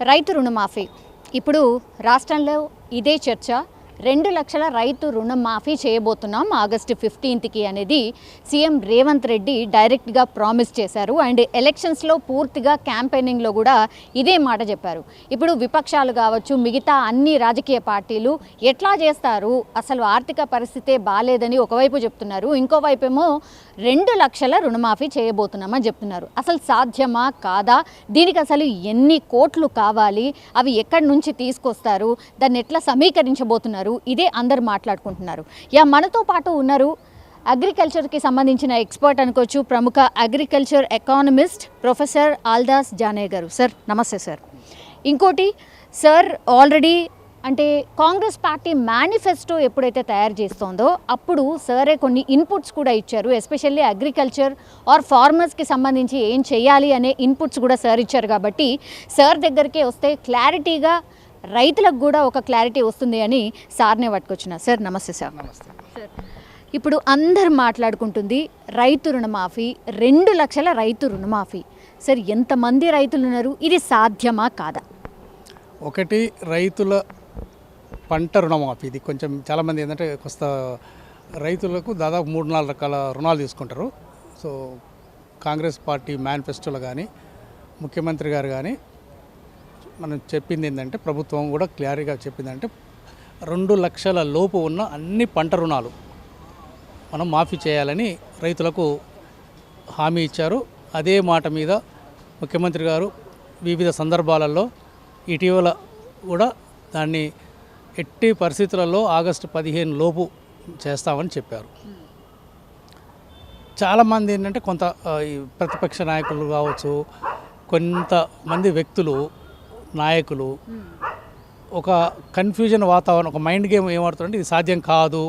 రైతు రుణమాఫీ. ఇప్పుడు రాష్ట్రంలో ఇదే చర్చ. రెండు లక్షల రైతు రుణమాఫీ చేయబోతున్నాం ఆగస్టు ఫిఫ్టీన్త్కి అనేది సీఎం రేవంత్ రెడ్డి డైరెక్ట్గా ప్రామిస్ చేశారు. అండ్ ఎలక్షన్స్లో పూర్తిగా క్యాంపెయినింగ్లో కూడా ఇదే మాట చెప్పారు. ఇప్పుడు విపక్షాలు కావచ్చు మిగతా అన్ని రాజకీయ పార్టీలు ఎట్లా చేస్తారు? అసలు ఆర్థిక పరిస్థితే బాగాలేదని ఒకవైపు చెప్తున్నారు. ఇంకోవైపేమో రెండు లక్షల రుణమాఫీ చేయబోతున్నామని చెప్తున్నారు. అసలు సాధ్యమా? కాదా? దీనికి అసలు ఎన్ని కోట్లు కావాలి? అవి ఎక్కడి నుంచి తీసుకొస్తారు? దాన్ని ఎట్లా సమీకరించబోతున్నారు? ఇదే అందరు మాట్లాడుకుంటున్నారు. యా మనతో పాటు ఉన్నారు అగ్రికల్చర్కి సంబంధించిన ఎక్స్పర్ట్ అనుకోవచ్చు ప్రముఖ అగ్రికల్చర్ ఎకానమిస్ట్ ప్రొఫెసర్ ఆల్దాస్ జానే గారు. సార్ నమస్తే సార్. ఇంకోటి సార్ ఆల్రెడీ అంటే కాంగ్రెస్ పార్టీ మేనిఫెస్టో ఎప్పుడైతే తయారు చేస్తోందో అప్పుడు సరే కొన్ని ఇన్పుట్స్ కూడా ఇచ్చారు. ఎస్పెషల్లీ అగ్రికల్చర్ ఆర్ ఫార్మర్స్కి సంబంధించి ఏం చేయాలి అనే ఇన్పుట్స్ కూడా సార్ ఇచ్చారు. కాబట్టి సార్ దగ్గరికే వస్తే క్లారిటీగా రైతులకు కూడా ఒక క్లారిటీ వస్తుంది అని సార్నే పట్టుకొచ్చిన. సార్ నమస్తే సార్. నమస్తే. సార్ ఇప్పుడు అందరు మాట్లాడుకుంటుంది రైతు రుణమాఫీ రెండు లక్షల రైతు రుణమాఫీ. సార్ ఎంతమంది రైతులు ఉన్నారు? ఇది సాధ్యమా కాదా? ఒకటి రైతుల పంట రుణమాఫీ. ఇది కొంచెం చాలామంది ఏంటంటే కొంత రైతులకు దాదాపు మూడు నాలుగు రకాల రుణాలు తీసుకుంటారు. సో కాంగ్రెస్ పార్టీ మేనిఫెస్టోలో కానీ ముఖ్యమంత్రి గారు కానీ మనం చెప్పింది ఏంటంటే ప్రభుత్వం కూడా క్లియర్గా చెప్పిందంటే రెండు లక్షల లోపు ఉన్న అన్ని పంట రుణాలు మనం మాఫీ చేయాలని రైతులకు హామీ ఇచ్చారు. అదే మాట మీద ముఖ్యమంత్రి గారు వివిధ సందర్భాలలో ఇటీవల కూడా దాన్ని ఎట్టి పరిస్థితులలో ఆగస్టు పదిహేను లోపు చేస్తామని చెప్పారు. చాలామంది ఏంటంటే కొంత ఈ ప్రతిపక్ష నాయకులు కావచ్చు కొంతమంది వ్యక్తులు నాయకులు ఒక కన్ఫ్యూజన్ వాతావరణం ఒక మైండ్ గేమ్ ఏమాడుతుందంటే ఇది సాధ్యం కాదు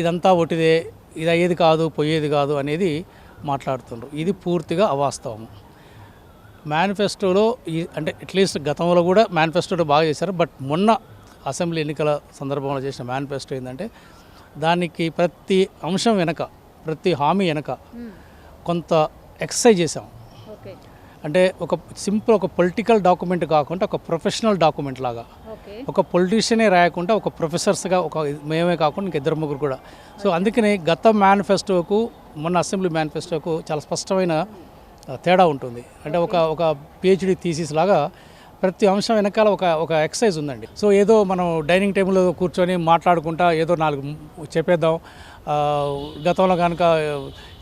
ఇదంతా ఒకటిదే ఇది అయ్యేది కాదు పోయేది కాదు అనేది మాట్లాడుతుండ్రు. ఇది పూర్తిగా అవాస్తవం మేనిఫెస్టోలో ఈ అంటే అట్లీస్ట్ గతంలో కూడా మేనిఫెస్టోలో బాగా చేశారు. బట్ మొన్న అసెంబ్లీ ఎన్నికల సందర్భంలో చేసిన మేనిఫెస్టో ఏంటంటే దానికి ప్రతి అంశం వెనక ప్రతి హామీ వెనక కొంత ఎక్సర్సైజ్ చేసాం అంటే ఒక సింపుల్ ఒక పొలిటికల్ డాక్యుమెంట్ కాకుండా ఒక ప్రొఫెషనల్ డాక్యుమెంట్ లాగా. ఒక పొలిటీషియనే రాయకుండా ఒక ప్రొఫెసర్స్గా ఒక మేమే కాకుండా ఇంక ఇద్దరు ముగ్గురు కూడా. సో అందుకని గత మేనిఫెస్టోకు మొన్న అసెంబ్లీ మేనిఫెస్టోకు చాలా స్పష్టమైన తేడా ఉంటుంది. అంటే ఒక ఒక పిహెచ్డి థీసిస్ లాగా ప్రతి అంశం వెనకాల ఒక ఒక ఎక్సర్సైజ్ ఉందండి. సో ఏదో మనం డైనింగ్ టేబుల్లో కూర్చొని మాట్లాడుకుంటా ఏదో నాలుగు చెప్పేద్దాం. గతంలో కనుక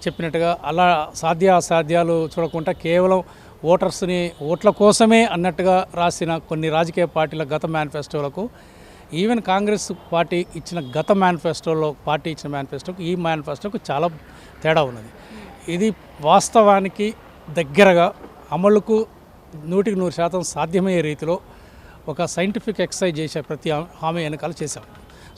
చెప్పినట్టుగా అలా సాధ్య అసాధ్యాలు చూడకుండా కేవలం ఓటర్స్ని ఓట్ల కోసమే అన్నట్టుగా రాసిన కొన్ని రాజకీయ పార్టీల గత మేనిఫెస్టోలకు ఈవెన్ కాంగ్రెస్ పార్టీ ఇచ్చిన గత మేనిఫెస్టోలో పార్టీ ఇచ్చిన మేనిఫెస్టోకు ఈ మేనిఫెస్టోకు చాలా తేడా ఉన్నది. ఇది వాస్తవానికి దగ్గరగా అమలుకు నూటికి నూరు శాతం సాధ్యమయ్యే రీతిలో ఒక సైంటిఫిక్ ఎక్సర్సైజ్ చేసే ప్రతి హామీ వెనకాల చేశాం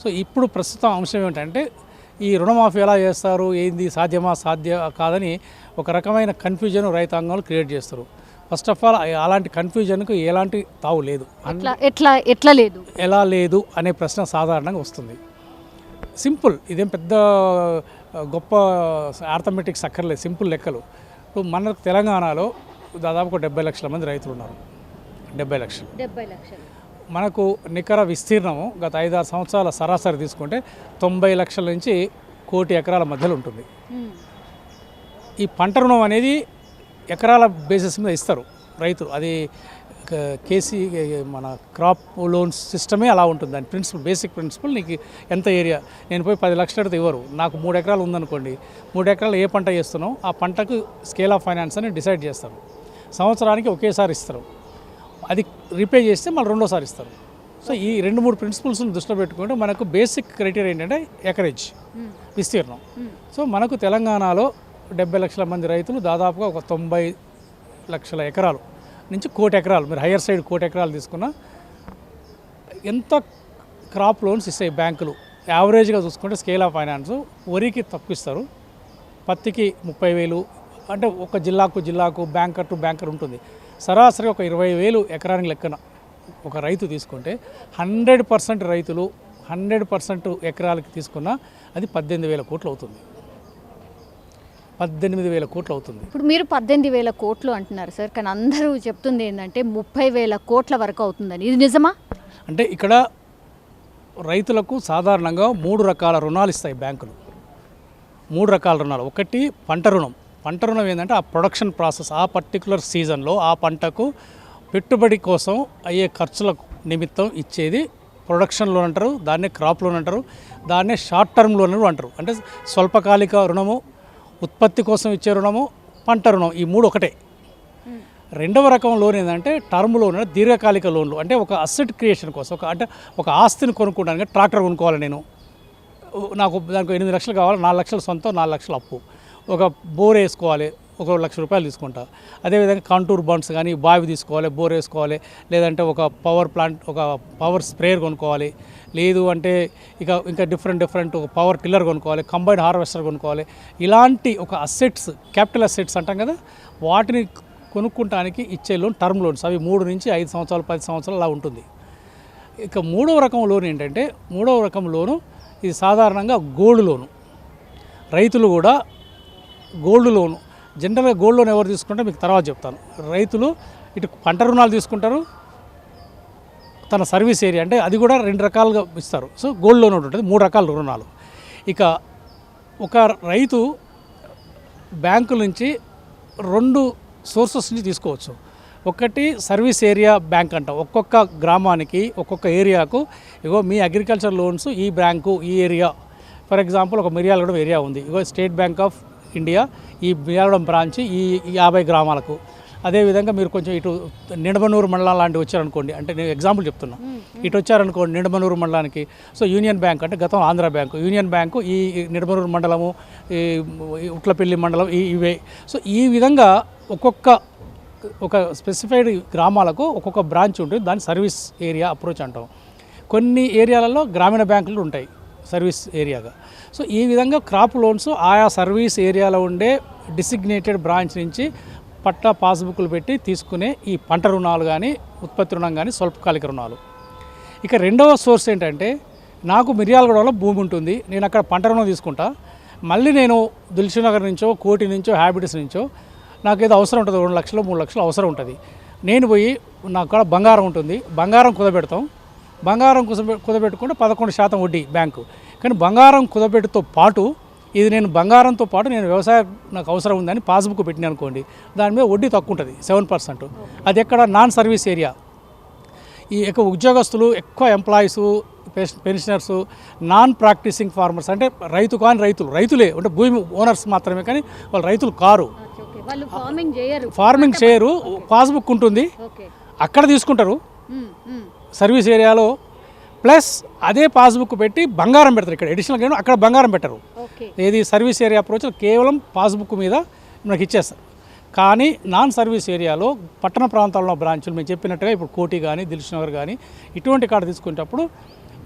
సో ఇప్పుడు ప్రస్తుతం అంశం ఏమిటంటే ఈ రుణమాఫీ ఎలా చేస్తారు? ఏంది? సాధ్యమా? సాధ్య కాదని ఒక రకమైన కన్ఫ్యూజన్ రైతాంగంలో క్రియేట్ చేస్తారు. ఫస్ట్ ఆఫ్ ఆల్ అలాంటి కన్ఫ్యూజన్కు ఎలాంటి తావు లేదు. ఎట్లా ఎట్లా లేదు? ఎలా లేదు అనే ప్రశ్న సాధారణంగా వస్తుంది. సింపుల్ ఇదేం పెద్ద గొప్ప ఆర్థమెటిక్స్ అక్కర్లేదు సింపుల్ లెక్కలు. ఇప్పుడు మన తెలంగాణలో దాదాపు ఒక డెబ్బై లక్షల మంది రైతులు ఉన్నారు. డెబ్బై లక్షలు. డెబ్బై లక్షలు. మనకు నికర విస్తీర్ణము గత ఐదారు సంవత్సరాల సరాసరి తీసుకుంటే తొంభై లక్షల నుంచి కోటి ఎకరాల మధ్యలో ఉంటుంది. ఈ పంట రుణం అనేది ఎకరాల బేసిస్ మీద ఇస్తారు రైతు. అది కేసీ మన క్రాప్ లోన్స్ సిస్టమే అలా ఉంటుంది. దాని ప్రిన్సిపల్ బేసిక్ ప్రిన్సిపల్ నీకు ఎంత ఏరియా నేను పోయి పది లక్షలు అడిగితే ఇవ్వరు. నాకు మూడు ఎకరాలు ఉందనుకోండి మూడు ఎకరాలు ఏ పంట చేస్తున్నావు? ఆ పంటకు స్కేల్ ఆఫ్ ఫైనాన్స్ అని డిసైడ్ చేస్తారు. సంవత్సరానికి ఒకేసారి ఇస్తారు. అది రీపే చేస్తే మళ్ళీ రెండోసారి ఇస్తారు. సో ఈ రెండు మూడు ప్రిన్సిపల్స్ని దృష్టిలో పెట్టుకుంటే మనకు బేసిక్ క్రైటీరియా ఏంటంటే ఎకరేజ్ విస్తీర్ణం. సో మనకు తెలంగాణలో డెబ్బై లక్షల మంది రైతులు దాదాపుగా ఒక తొంభై లక్షల ఎకరాలు నుంచి కోటి ఎకరాలు మీరు హయ్యర్ సైడ్ కోటి ఎకరాలు తీసుకున్నా ఎంత క్రాప్ లోన్స్ ఇస్తాయి బ్యాంకులు. యావరేజ్గా చూసుకుంటే స్కేల్ ఆఫ్ ఫైనాన్స్ వరికి తప్పిస్తారు. పత్తికి ముప్పై వేలు అంటే ఒక జిల్లాకు జిల్లాకు బ్యాంకర్ టు బ్యాంకర్ ఉంటుంది. సరాసరి ఒక ఇరవై వేలు ఎకరానికి లెక్కన ఒక రైతు తీసుకుంటే హండ్రెడ్ పర్సెంట్ రైతులు హండ్రెడ్ పర్సెంట్ ఎకరాలకి తీసుకున్నా అది పద్దెనిమిది వేల కోట్లు అవుతుంది. పద్దెనిమిది వేల కోట్లు అవుతుంది. ఇప్పుడు మీరు పద్దెనిమిది వేల కోట్లు అంటున్నారు సార్ కానీ అందరూ చెప్తుంది ఏంటంటే ముప్పై వేల కోట్ల వరకు అవుతుందని. ఇది నిజమా? అంటే ఇక్కడ రైతులకు సాధారణంగా మూడు రకాల రుణాలు ఇస్తాయి బ్యాంకులు. మూడు రకాల రుణాలు. ఒకటి పంట రుణం. పంట రుణం ఏంటంటే ఆ ప్రొడక్షన్ ప్రాసెస్ ఆ పర్టికులర్ సీజన్లో ఆ పంటకు పెట్టుబడి కోసం అయ్యే ఖర్చుల నిమిత్తం ఇచ్చేది ప్రొడక్షన్ లోన్ అంటారు దాన్నే క్రాప్ లోన్ అంటారు దాన్నే షార్ట్ టర్మ్ లోన్ అంటారు. అంటే స్వల్పకాలిక రుణము ఉత్పత్తి కోసం ఇచ్చే రుణము పంట రుణం ఈ మూడు ఒకటే. రెండవ రకం లోన్ ఏంటంటే టర్మ్ లోన్ దీర్ఘకాలిక లోన్లు అంటే ఒక అసెట్ క్రియేషన్ కోసం ఒక అంటే ఒక ఆస్తిని కొనుక్కోవడానికి ట్రాక్టర్ కొనుక్కోవాలి నేను. నాకు దానికి ఎనిమిది లక్షలు కావాలి నాలుగు లక్షలు సొంతం నాలుగు లక్షలు అప్పు. ఒక బోర్ వేసుకోవాలి ఒక లక్ష రూపాయలు తీసుకుంటా. అదేవిధంగా కాంటూర్ బండ్స్ కానీ బావి తీసుకోవాలి బోర్ వేసుకోవాలి లేదంటే ఒక పవర్ ప్లాంట్ ఒక పవర్ స్ప్రేయర్ కొనుక్కోవాలి. లేదు అంటే ఇక ఇంకా డిఫరెంట్ డిఫరెంట్ ఒక పవర్ టిల్లర్ కొనుక్కోవాలి కంబైన్ హార్వెస్టర్ కొనుక్కోవాలి. ఇలాంటి ఒక అసెట్స్ క్యాపిటల్ అసెట్స్ అంటాం కదా వాటిని కొనుక్కుంటానికి ఇచ్చే లోన్ టర్మ్ లోన్స్. అవి మూడు నుంచి ఐదు సంవత్సరాలు పది సంవత్సరాలు అలా ఉంటుంది. ఇక మూడవ రకం లోన్ ఏంటంటే మూడవ రకం లోను ఇది సాధారణంగా గోల్డ్ లోను. రైతులు కూడా గోల్డ్ లోను. జనరల్గా గోల్డ్ లోన్ ఎవరు తీసుకుంటే మీకు తర్వాత చెప్తాను. రైతులు ఇటు పంట రుణాలు తీసుకుంటారు. తన సర్వీస్ ఏరియా అంటే అది కూడా రెండు రకాలుగా ఇస్తారు. సో గోల్డ్ లోన్ ఒకటి ఉంటుంది మూడు రకాల రుణాలు. ఇక ఒక రైతు బ్యాంకు నుంచి రెండు సోర్సెస్ నుంచి తీసుకోవచ్చు. ఒకటి సర్వీస్ ఏరియా బ్యాంక్ అంటాం. ఒక్కొక్క గ్రామానికి ఒక్కొక్క ఏరియాకు ఇగో మీ అగ్రికల్చర్ లోన్స్ ఈ బ్యాంకు ఈ ఏరియా. ఫర్ ఎగ్జాంపుల్ ఒక మిర్యాలగూడెం ఏరియా ఉంది. ఇగో స్టేట్ బ్యాంక్ ఆఫ్ ఇండియా ఈ మిర్యాలగూడెం బ్రాంచ్ ఈ యాభై గ్రామాలకు. అదేవిధంగా మీరు కొంచెం ఇటు నిడమనూరు మండలం లాంటివి వచ్చారనుకోండి అంటే నేను ఎగ్జాంపుల్ చెప్తున్నా. ఇటు వచ్చారనుకోండి నిడమనూరు మండలానికి సో యూనియన్ బ్యాంక్ అంటే గతం ఆంధ్ర బ్యాంకు. యూనియన్ బ్యాంకు ఈ నిడమనూరు మండలము ఈ ఉట్లపల్లి మండలం ఈ ఇవే. సో ఈ విధంగా ఒక్కొక్క ఒక స్పెసిఫైడ్ గ్రామాలకు ఒక్కొక్క బ్రాంచ్ ఉంటుంది దాన్ని సర్వీస్ ఏరియా అప్రోచ్ అంటాం. కొన్ని ఏరియాలలో గ్రామీణ బ్యాంకులు ఉంటాయి. సర్వీస్ ఏరియాగా. సో ఈ విధంగా క్రాప్ లోన్స్ ఆయా సర్వీస్ ఏరియాలో ఉండే డిసిగ్నేటెడ్ బ్రాంచ్ నుంచి పట్టా పాస్బుక్లు పెట్టి తీసుకునే ఈ పంట రుణాలు కానీ ఉత్పత్తి రుణం కానీ స్వల్పకాలిక రుణాలు. ఇక రెండవ సోర్స్ ఏంటంటే నాకు మిర్యాలగూడలో భూమి ఉంటుంది నేను అక్కడ పంట రుణం తీసుకుంటా. మళ్ళీ నేను దిల్సునగర్ నుంచో కోటి నుంచో హ్యాబిట్స్ నుంచో నాకు ఏదో అవసరం ఉంటుంది రెండు లక్షలు మూడు లక్షలు అవసరం ఉంటుంది. నేను పోయి నాకు కూడా బంగారం ఉంటుంది బంగారం కుదబెడతాం. బంగారం కుదబె కుదబెట్టుకుంటే పదకొండు శాతం వడ్డీ బ్యాంకు. కానీ బంగారం కుదబెట్టుతో పాటు ఇది నేను బంగారంతో పాటు నేను వ్యవసాయం నాకు అవసరం ఉందని పాస్బుక్ పెట్టిన అనుకోండి దాని మీద వడ్డీ తక్కువ ఉంటుంది సెవెన్ పర్సెంట్. అది ఎక్కడ నాన్ సర్వీస్ ఏరియా. ఈ ఎక్కువ ఉద్యోగస్తులు ఎక్కువ employees pensioners non practising farmers అంటే రైతు కాని రైతులు రైతులే అంటే భూమి ఓనర్స్ మాత్రమే కానీ వాళ్ళు రైతులు కారు. వాళ్ళు ఫార్మింగ్ చేయరు. ఫార్మింగ్ చేయరు పాస్బుక్ ఉంటుంది. అక్కడ తీసుకుంటారు. సర్వీస్ ఏరియాలో ప్లస్ అదే పాస్బుక్ పెట్టి బంగారం పెడతారు ఇక్కడ. అడిషనల్ అక్కడ బంగారం పెట్టరు. ఏది సర్వీస్ ఏరియా అప్రోచ్ కేవలం పాస్బుక్ మీద మనకి ఇచ్చేస్తారు. కానీ నాన్ సర్వీస్ ఏరియాలో పట్టణ ప్రాంతాల్లో బ్రాంచులు మేము చెప్పినట్టుగా ఇప్పుడు కోటి కానీ దిల్సునగర్ కానీ ఇటువంటి కాడ తీసుకునేటప్పుడు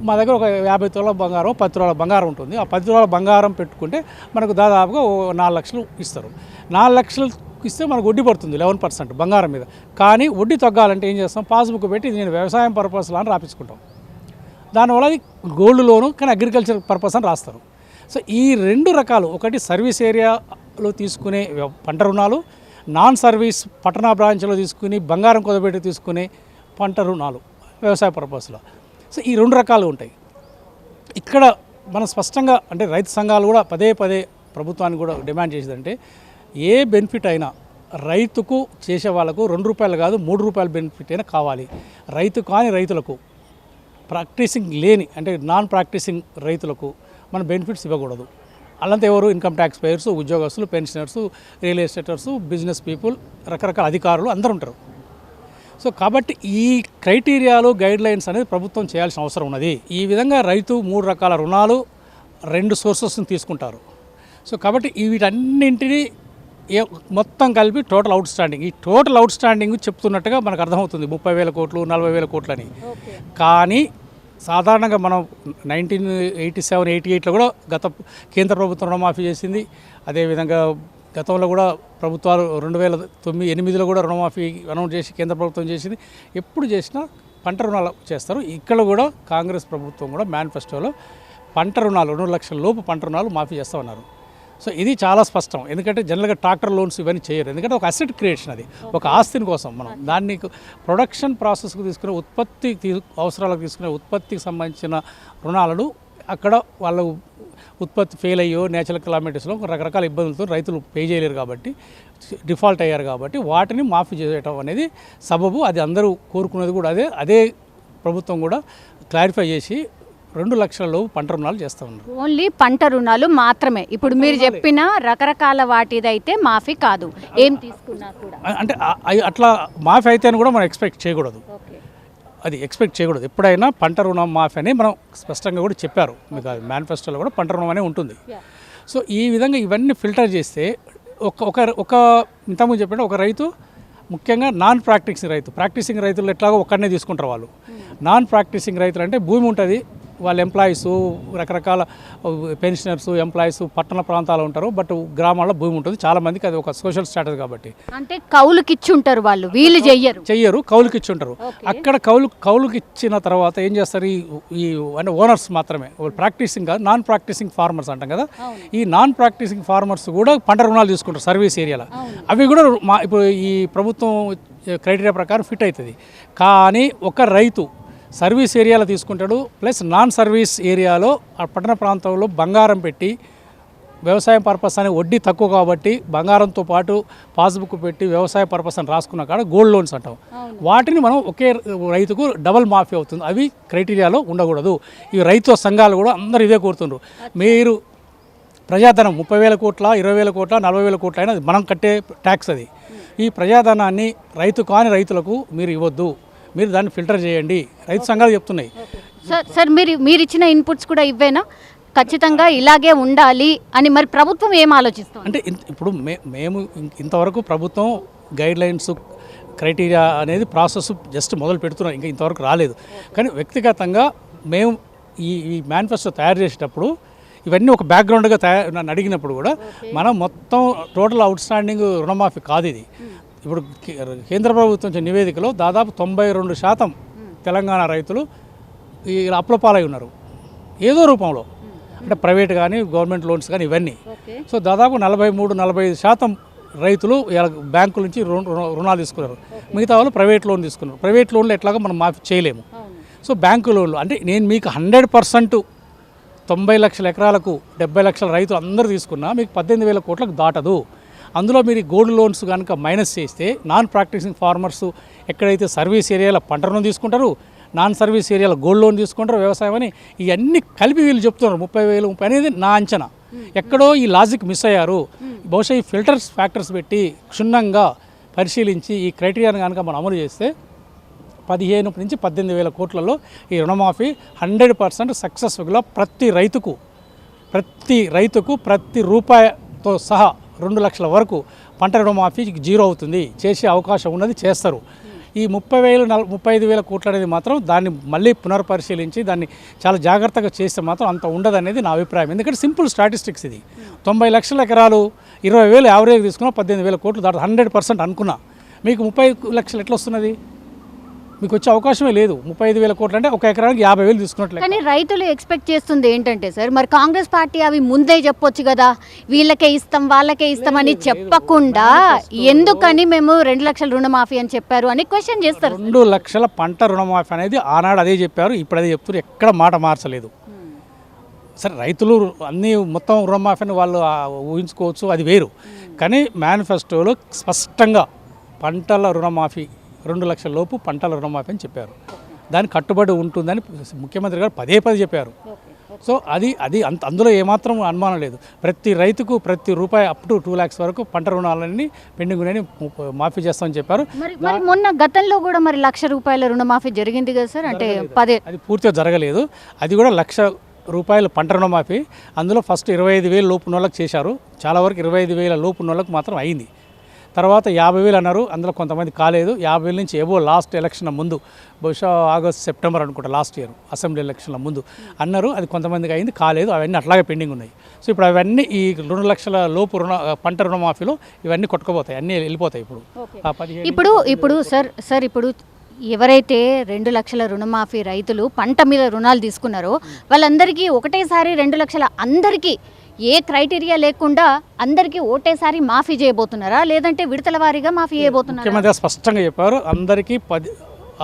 మా దగ్గర ఒక యాభై తులాల బంగారం పది తులాల బంగారం ఉంటుంది. ఆ పది తులాల బంగారం పెట్టుకుంటే మనకు దాదాపుగా ఓ నాలుగు లక్షలు ఇస్తారు. నాలుగు లక్షలు ఇస్తే మనకు వడ్డీ పడుతుంది లెవెన్ పర్సెంట్ బంగారం మీద. కానీ వడ్డీ తగ్గాలంటే ఏం చేస్తాం? పాస్బుక్ పెట్టి ఇది నేను వ్యవసాయం పర్పస్ అని రాపించుకుంటాం. దానివల్ల అది గోల్డ్ లోను కానీ అగ్రికల్చర్ పర్పస్ అని రాస్తారు. సో ఈ రెండు రకాలు ఒకటి సర్వీస్ ఏరియాలో తీసుకునే పంట రుణాలు నాన్ సర్వీస్ పట్టణ బ్రాంచ్లో తీసుకుని బంగారం కుదబెట్టి తీసుకునే పంట రుణాలు వ్యవసాయ పర్పస్లో సో ఈ రెండు రకాలు ఉంటాయి. ఇక్కడ మనం స్పష్టంగా అంటే రైతు సంఘాలు కూడా పదే పదే ప్రభుత్వానికి కూడా డిమాండ్ చేసేదంటే ఏ బెనిఫిట్ అయినా రైతుకు చేసే వాళ్ళకు రెండు రూపాయలు కాదు మూడు రూపాయల బెనిఫిట్ అయినా కావాలి. రైతు కాని రైతులకు ప్రాక్టీసింగ్ లేని అంటే నాన్ ప్రాక్టీసింగ్ రైతులకు మన బెనిఫిట్స్ ఇవ్వకూడదు. అలాంటి ఎవరు ఇన్కమ్ ట్యాక్స్ పేయర్స్ ఉద్యోగస్తులు pensioners real estaters business people రకరకాల అధికారులు అందరూ ఉంటారు. సో కాబట్టి ఈ క్రైటీరియాలు గైడ్ లైన్స్ అనేది ప్రభుత్వం చేయాల్సిన అవసరం ఉన్నది. ఈ విధంగా రైతు మూడు రకాల రుణాలు రెండు సోర్సెస్ని తీసుకుంటారు. సో కాబట్టి వీటన్నింటినీ ఏ మొత్తం కలిపి టోటల్ అవుట్ స్టాండింగ్ ఈ టోటల్ అవుట్ స్టాండింగ్ చెప్తున్నట్టుగా మనకు అర్థమవుతుంది. ముప్పై వేల కోట్లు నలభై వేల కోట్లని. ఓకే. కానీ సాధారణంగా మనం నైన్టీన్ ఎయిటీ సెవెన్ ఎయిటీ ఎయిట్లో కూడా గత కేంద్ర ప్రభుత్వం రుణమాఫీ చేసింది. అదేవిధంగా గతంలో కూడా ప్రభుత్వాలు రెండు వేల తొమ్మిది ఎనిమిదిలో కూడా రుణమాఫీ అనౌన్స్ చేసి కేంద్ర ప్రభుత్వం చేసింది. ఎప్పుడు చేసినా పంట రుణాలు చేస్తారు. ఇక్కడ కూడా కాంగ్రెస్ ప్రభుత్వం కూడా మేనిఫెస్టోలో పంట రుణాలు రెండు లక్షల లోపు పంట రుణాలు మాఫీ చేస్తా ఉన్నారు సో ఇది చాలా స్పష్టం. ఎందుకంటే జనరల్గా ట్రాక్టర్ లోన్స్ ఇవన్నీ చేయరు. ఎందుకంటే ఒక అసెట్ క్రియేషన్ అది. ఒక ఆస్తిని కోసం మనం. దాన్ని ప్రొడక్షన్ ప్రాసెస్కి తీసుకునే ఉత్పత్తి తీ- అవసరాలకు తీసుకునే ఉత్పత్తికి సంబంధించిన రుణాలను అక్కడ వాళ్ళు ఉత్పత్తి ఫెయిల్ అయ్యో నేచురల్ క్లైమేటిస్లో రకరకాల ఇబ్బందులతో రైతులు పే చేయలేరు కాబట్టి డిఫాల్ట్ అయ్యారు కాబట్టి వాటిని మాఫీ చేయటం అనేది సబబు. అది అందరూ కోరుకునేది కూడా అదే. అదే ప్రభుత్వం కూడా క్లారిఫై చేసి రెండు లక్షల లోపు పంట రుణాలు చేస్తూ ఉన్నారు. ఓన్లీ పంట రుణాలు మాత్రమే. ఇప్పుడు మీరు చెప్పిన రకరకాల వాటిదైతే మాఫీ కాదు. ఏం తీసుకున్నా కూడా. అంటే అట్లా మాఫీ అయితే అని కూడా మనం ఎక్స్పెక్ట్ చేయకూడదు. అది ఎక్స్పెక్ట్ చేయకూడదు. ఎప్పుడైనా పంట రుణం మాఫీ అని మనం స్పష్టంగా కూడా చెప్పారు. మీకు మేనిఫెస్టోలో కూడా పంట రుణం అనే ఉంటుంది. సో ఈ విధంగా ఇవన్నీ ఫిల్టర్ చేస్తే ఒక ఒక ఒక ఇంతకుముందు చెప్పిన ఒక రైతు ముఖ్యంగా నాన్ ప్రాక్టీసింగ్ రైతు ప్రాక్టీసింగ్ రైతులు ఎట్లాగో ఒక్కడనే తీసుకుంటారు వాళ్ళు. నాన్ ప్రాక్టీసింగ్ రైతులు అంటే భూమి ఉంటుంది వాళ్ళ ఎంప్లాయీస్ రకరకాల పెన్షనర్స్ ఎంప్లాయీస్ పట్టణ ప్రాంతాలు ఉంటారు. బట్ గ్రామాల్లో భూమి ఉంటుంది. చాలా మందికి అది ఒక సోషల్ స్టాటస్ కాబట్టి. అంటే కౌలుకి ఇచ్చి ఉంటారు వాళ్ళు. వీళ్ళు చెయ్యరు. చెయ్యరు కౌలుకి ఇచ్చి ఉంటారు అక్కడ కౌలు కౌలుకి ఇచ్చిన తర్వాత ఏం చేస్తారు? ఈ ఈ అంటే ఓనర్స్ మాత్రమే. ప్రాక్టీసింగ్ కాదు నాన్ ప్రాక్టీసింగ్ ఫార్మర్స్ అంటాం కదా. ఈ నాన్ ప్రాక్టీసింగ్ ఫార్మర్స్ కూడా పంట రుణాలు తీసుకుంటారు సర్వీస్ ఏరియాలో అవి కూడా మా ఇప్పుడు ఈ ప్రభుత్వం క్రైటీరియా ప్రకారం ఫిట్ అవుతుంది. కానీ ఒక రైతు సర్వీస్ ఏరియాలో తీసుకుంటాడు. ప్లస్ నాన్ సర్వీస్ ఏరియాలో ఆ పట్టణ ప్రాంతంలో బంగారం పెట్టి వ్యవసాయం పర్పస్ అని వడ్డీ తక్కువ కాబట్టి బంగారంతో పాటు పాస్బుక్ పెట్టి వ్యవసాయ పర్పస్ అని రాసుకున్న కాడ గోల్డ్ లోన్స్ అంటాం. వాటిని మనం ఒకే రైతుకు డబల్ మాఫీ అవుతుంది. అవి క్రైటీరియాలో ఉండకూడదు. ఈ రైతు సంఘాలు కూడా అందరూ ఇదే కోరుతున్నారు మీరు ప్రజాధనం ముప్పై వేల కోట్ల ఇరవై వేల కోట్ల నలభై వేల కోట్ల అయినా మనం కట్టే ట్యాక్స్ అది. ఈ ప్రజాధనాన్ని రైతు కాని రైతులకు మీరు ఇవ్వద్దు. మీరు దాన్ని ఫిల్టర్ చేయండి. రైతు సంఘాలు చెప్తున్నాయి. సార్ సార్ మీరు మీరు ఇచ్చిన ఇన్పుట్స్ కూడా ఇవ్వేనా? ఖచ్చితంగా ఇలాగే ఉండాలి అని మరి ప్రభుత్వం ఏం ఆలోచిస్తుంది? అంటే ఇప్పుడు మే మేము ఇంతవరకు ప్రభుత్వం గైడ్ లైన్స్ క్రైటీరియా అనేది ప్రాసెస్ జస్ట్ మొదలు పెడుతున్నాం. ఇంకా ఇంతవరకు రాలేదు. కానీ వ్యక్తిగతంగా మేము ఈ ఈ మేనిఫెస్టో తయారు చేసేటప్పుడు ఇవన్నీ ఒక బ్యాక్గ్రౌండ్గా తయారు నన్ను అడిగినప్పుడు కూడా మనం మొత్తం టోటల్ అవుట్ స్టాండింగ్ రుణమాఫీ కాదు ఇది. ఇప్పుడు కే- కేంద్ర ప్రభుత్వం నివేదికలో దాదాపు తొంభై రెండు శాతం తెలంగాణ రైతులు ఈ అప్పుల పాలై ఉన్నారు. ఏదో రూపంలో. అంటే ప్రైవేట్ కానీ గవర్నమెంట్ లోన్స్ కానీ ఇవన్నీ. సో దాదాపు నలభై మూడు నలభై ఐదు శాతం రైతులు ఇలా బ్యాంకుల నుంచి రుణ రుణ- రుణాలు తీసుకున్నారు. మిగతా వాళ్ళు ప్రైవేట్ లోన్ తీసుకున్నారు. ప్రైవేట్ లోన్లు ఎట్లాగో మనం మాఫీ చేయలేము. సో బ్యాంకు లోన్లు అంటే నేను మీకు హండ్రెడ్ పర్సెంట్ తొంభై లక్షల ఎకరాలకు డెబ్బై లక్షల రైతులు అందరూ తీసుకున్నా మీకు పద్దెనిమిది వేల కోట్లకు దాటదు. అందులో మీరు గోల్డ్ లోన్స్ కనుక మైనస్ చేస్తే నాన్ ప్రాక్టీసింగ్ ఫార్మర్స్ ఎక్కడైతే సర్వీస్ ఏరియాల పంట రుణం తీసుకుంటారు నాన్ సర్వీస్ ఏరియాలో గోల్డ్ లోన్ తీసుకుంటారు వ్యవసాయం అని ఇవన్నీ కలిపి వీళ్ళు చెప్తున్నారు. ముప్పై వేలు ముప్పై అనేది నా అంచనా. ఎక్కడో ఈ లాజిక్ మిస్ అయ్యారు. బహుశా ఈ ఫిల్టర్స్ ఫ్యాక్టర్స్ పెట్టి క్షుణ్ణంగా పరిశీలించి ఈ క్రైటీరియాను కనుక మనం అమలు చేస్తే పదిహేను నుంచి పద్దెనిమిది వేల కోట్లలో ఈ రుణమాఫీ హండ్రెడ్ పర్సెంట్ సక్సెస్ఫుల్గా ప్రతి రైతుకు ప్రతి రైతుకు ప్రతి రూపాయితో సహా రెండు లక్షల వరకు పంట రుణమాఫీ జీరో అవుతుంది. చేసే అవకాశం ఉన్నది చేస్తారు. ఈ ముప్పై వేలు నల ముప్పై ఐదు వేల కోట్లు అనేది మాత్రం దాన్ని మళ్ళీ పునర్పరిశీలించి దాన్ని చాలా జాగ్రత్తగా చేస్తే మాత్రం అంత ఉండదు అనేది నా అభిప్రాయం. ఎందుకంటే సింపుల్ స్టాటిస్టిక్స్ ఇది. తొంభై లక్షల ఎకరాలు ఇరవై వేలు యావరేజ్ తీసుకున్నా పద్దెనిమిది వేల కోట్లు దాటి హండ్రెడ్ పర్సెంట్ అనుకున్నా. మీకు ముప్పై లక్షలు ఎట్లా వస్తున్నది? మీకు వచ్చే అవకాశమే లేదు. ముప్పై ఐదు వేల కోట్లు అంటే ఒక ఎకరానికి యాభై వేలు తీసుకున్నట్లే. కానీ రైతులు ఎక్స్పెక్ట్ చేస్తుంది ఏంటంటే సార్ మరి కాంగ్రెస్ పార్టీ అవి ముందే చెప్పొచ్చు కదా వీళ్ళకే ఇస్తాం వాళ్ళకే ఇస్తాం అని చెప్పకుండా ఎందుకని మేము రెండు లక్షల రుణమాఫీ అని చెప్పారు అని క్వశ్చన్ చేస్తారు రెండు లక్షల పంట రుణమాఫీ అనేది ఆనాడు అదే చెప్పారు ఇప్పుడు అదే చెప్తున్నారు ఎక్కడ మాట మార్చలేదు. సరే రైతులు అన్నీ మొత్తం రుణమాఫీని వాళ్ళు ఊహించుకోవచ్చు అది వేరు. కానీ మేనిఫెస్టోలో స్పష్టంగా పంటల రుణమాఫీ రెండు లక్షల లోపు పంటల రుణమాఫీ అని చెప్పారు. దానికి కట్టుబడి ఉంటుందని ముఖ్యమంత్రి గారు పదే పదే చెప్పారు. సో అది అది అంత అందులో ఏమాత్రం అనుమానం లేదు. ప్రతి రైతుకు ప్రతి రూపాయి అప్ టు టూ ల్యాక్స్ వరకు పంట రుణాలన్నీ పెండింగ్ ఉన్నాయని మాఫీ చేస్తామని చెప్పారు. మరి మొన్న గతంలో కూడా మరి లక్ష రూపాయల రుణమాఫీ జరిగింది కదా సార్? అంటే పదే అది పూర్తిగా జరగలేదు. అది కూడా లక్ష రూపాయల పంట రుణమాఫీ. అందులో ఫస్ట్ ఇరవై ఐదు వేలు లోపు వాళ్ళకి చేశారు. చాలా వరకు ఇరవై ఐదు వేల లోపు వాళ్ళకి మాత్రం అయింది. తర్వాత యాభై వేలు అన్నారు. అందులో కొంతమంది కాలేదు. యాభై వేల నుంచి ఏవో లాస్ట్ ఎలక్షన్ ముందు బహుశా ఆగస్ట్ సెప్టెంబర్ అనుకుంటా లాస్ట్ ఇయర్ అసెంబ్లీ ఎలక్షన్ల ముందు అన్నారు. అది కొంతమందికి అయింది కాలేదు. అవన్నీ అట్లాగే పెండింగ్ ఉన్నాయి. సో ఇప్పుడు అవన్నీ ఈ రెండు లక్షల లోపు రుణ పంట రుణమాఫీలో ఇవన్నీ కొట్టుకుపోతాయి. అన్నీ వెళ్ళిపోతాయి ఇప్పుడు. ఇప్పుడు ఇప్పుడు సార్ సార్ ఇప్పుడు ఎవరైతే రెండు లక్షల రుణమాఫీ రైతులు పంట మీద రుణాలు తీసుకున్నారో వాళ్ళందరికీ ఒకటేసారి రెండు లక్షల అందరికీ ఏ క్రైటీరియా లేకుండా అందరికీ ఒకటేసారి మాఫీ చేయబోతున్నారా? లేదంటే విడతల వారీగా మాఫీ చేయబోతున్నారా? ముఖ్యమంత్రి గారు స్పష్టంగా చెప్పారు అందరికీ పది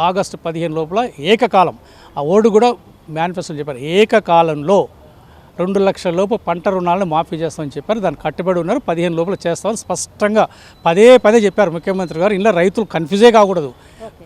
ఆగస్టు పదిహేను లోపల ఏకకాలం ఆ ఓడు కూడా మేనిఫెస్టో చెప్పారు. ఏకకాలంలో రెండు లక్షల లోపు పంట రుణాలను మాఫీ చేస్తామని చెప్పారు దాన్ని కట్టుబడి ఉన్నారు పదిహేను లోపల చేస్తామని స్పష్టంగా పదే పదే చెప్పారు ముఖ్యమంత్రి గారు. ఇలా రైతులు కన్ఫ్యూజే కాకూడదు.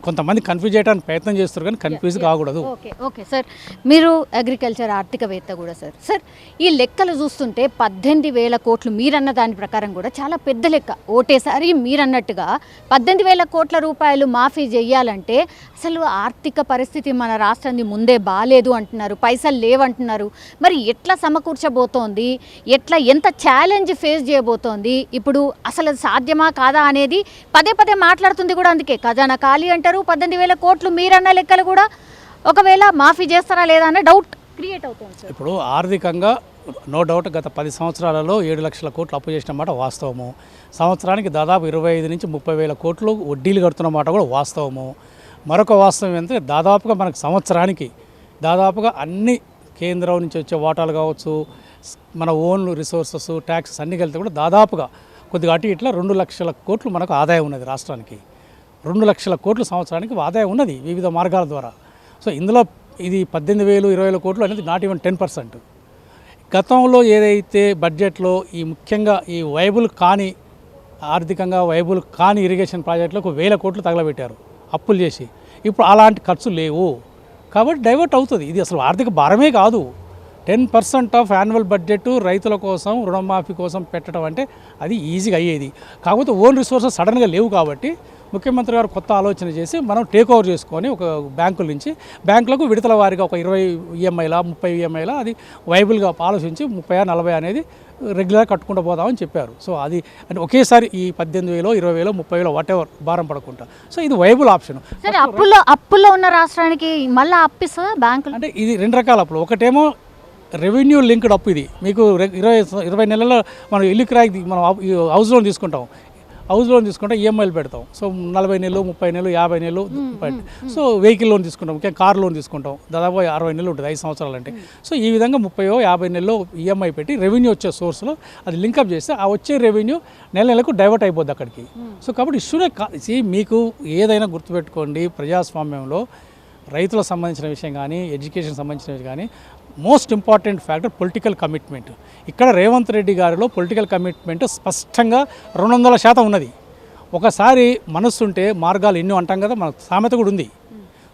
కొంతమంది కన్ఫ్యూజ్ చేయడానికి ప్రయత్నం చేస్తారు కానీ కన్ఫ్యూజ్ కాకూడదు. ఓకే ఓకే సార్ మీరు అగ్రికల్చర్ ఆర్థికవేత్త కూడా సార్ సార్ ఈ లెక్కలు చూస్తుంటే పద్దెనిమిది వేల కోట్లు మీరన్న దాని ప్రకారం కూడా చాలా పెద్ద లెక్క. ఓటేసారి మీరన్నట్టుగా పద్దెనిమిది వేల కోట్ల రూపాయలు మాఫీ చేయాలంటే అసలు ఆర్థిక పరిస్థితి మన రాష్ట్రాన్ని ముందే బాగాలేదు అంటున్నారు పైసలు లేవంటున్నారు. మరి ఎట్లా సమకూర్చబోతోంది? ఎట్లా ఎంత ఛాలెంజ్ ఫేస్ చేయబోతోంది? ఇప్పుడు అసలు సాధ్యమా కాదా అనేది పదే పదే మాట్లాడుతుంది కూడా అందుకే. ఖజానా ఖాళీ అంటారు. పద్దెనిమిది వేల కోట్లు మీరన్న లెక్కలు కూడా ఒకవేళ మాఫీ చేస్తారా లేదా అనే డౌట్ క్రియేట్ అవుతుంది ఇప్పుడు ఆర్థికంగా నో డౌట్ గత పది సంవత్సరాలలో ఏడు లక్షల కోట్లు అప్పు చేసిన మాట వాస్తవము. సంవత్సరానికి దాదాపు ఇరవై ఐదు నుంచి ముప్పై వేల కోట్లు వడ్డీలు కడుతున్న మాట కూడా వాస్తవము. మరొక వాస్తవం ఏంటంటే దాదాపుగా మనకు సంవత్సరానికి దాదాపుగా అన్ని కేంద్రం నుంచి వచ్చే వాటాలు కావచ్చు మన ఓన్ రిసోర్సెస్ ట్యాక్సెస్ అన్ని కలిపితే కూడా దాదాపుగా కొద్దిగా అటు ఇట్లా రెండు లక్షల కోట్లు మనకు ఆదాయం ఉన్నది రాష్ట్రానికి. రెండు లక్షల కోట్లు సంవత్సరానికి ఆదాయం ఉన్నది వివిధ మార్గాల ద్వారా. సో ఇందులో ఇది పద్దెనిమిది వేలు ఇరవై వేల కోట్లు అనేది నాట్ ఈవెన్ టెన్ పర్సెంట్. గతంలో ఏదైతే బడ్జెట్లో ఈ ముఖ్యంగా ఈ వైబుల్ కాని ఆర్థికంగా వైబుల్ కాని ఇరిగేషన్ ప్రాజెక్టులకు వేల కోట్లు తగలబెట్టారు అప్పులు చేసి. ఇప్పుడు అలాంటి ఖర్చు లేవు. కాబట్టి డైవర్ట్ అవుతుంది. ఇది అసలు ఆర్థిక భారమే కాదు. Ten percent of annual budget రైతుల కోసం రుణమాఫీ కోసం పెట్టడం అంటే అది ఈజీగా అయ్యేది. కాకపోతే ఓన్ రిసోర్సెస్ సడన్గా లేవు కాబట్టి ముఖ్యమంత్రి గారు కొత్త ఆలోచన చేసి మనం టేక్ ఓవర్ చేసుకొని ఒక బ్యాంకుల నుంచి బ్యాంకులకు విడతల వారిగా ఒక ఇరవై ఈఎంఐలా ముప్పై ఈఎంఐలా అది వైబుల్గా ఆలోచించి ముప్పై నలభై అనేది రెగ్యులర్ కట్టుకుంటూ పోదామని చెప్పారు. సో అది అంటే ఒకేసారి ఈ పద్దెనిమిది వేలో ఇరవై వేలో ముప్పై వేలో వాట్ ఎవర్ భారం పడకుండా. సో ఇది వైబుల్ ఆప్షన్ సరే అప్పుల్లో అప్పుల్లో ఉన్న రాష్ట్రానికి మళ్ళీ అప్పిస్తుందా బ్యాంకులు అంటే ఇది రెండు రకాల అప్పులు. ఒకటేమో రెవెన్యూ లింక్డ్ అప్పు ఇది. మీకు ఇరవై ఇరవై నెలల్లో మనం ఇల్లు కిరాయికి మనం హౌస్ లోన్ తీసుకుంటాం. హౌస్ లోన్ తీసుకుంటే ఈఎంఐలు పెడతాం. సో నలభై నెలలు ముప్పై నెలలు యాభై నెలలు సో వెహికల్ లోన్ తీసుకుంటాం. ముఖ్యంగా కార్ లోన్ తీసుకుంటాం. దాదాపు అరవై నెలలు ఉంటుంది ఐదు సంవత్సరాలు అంటే సో ఈ విధంగా ముప్పై యాభై నెలలు ఈఎంఐ పెట్టి రెవెన్యూ వచ్చే సోర్స్లో అది లింకప్ చేస్తే ఆ వచ్చే రెవెన్యూ నెల నెలకు డైవర్ట్ అయిపోద్ది అక్కడికి. సో కాబట్టి ఇష్యూనే మీకు ఏదైనా గుర్తుపెట్టుకోండి ప్రజాస్వామ్యంలో. రైతులకు సంబంధించిన విషయం కానీ ఎడ్యుకేషన్ సంబంధించిన విషయం కానీ most important factor political commitment. ఇక్కడ రేవంత్ రెడ్డి గారిలో పొలిటికల్ కమిట్మెంట్ స్పష్టంగా రెండు వందల శాతం ఉన్నది. ఒకసారి మనస్సు ఉంటే మార్గాలు ఎన్నో అంటాం కదా మన సామెత కూడా ఉంది.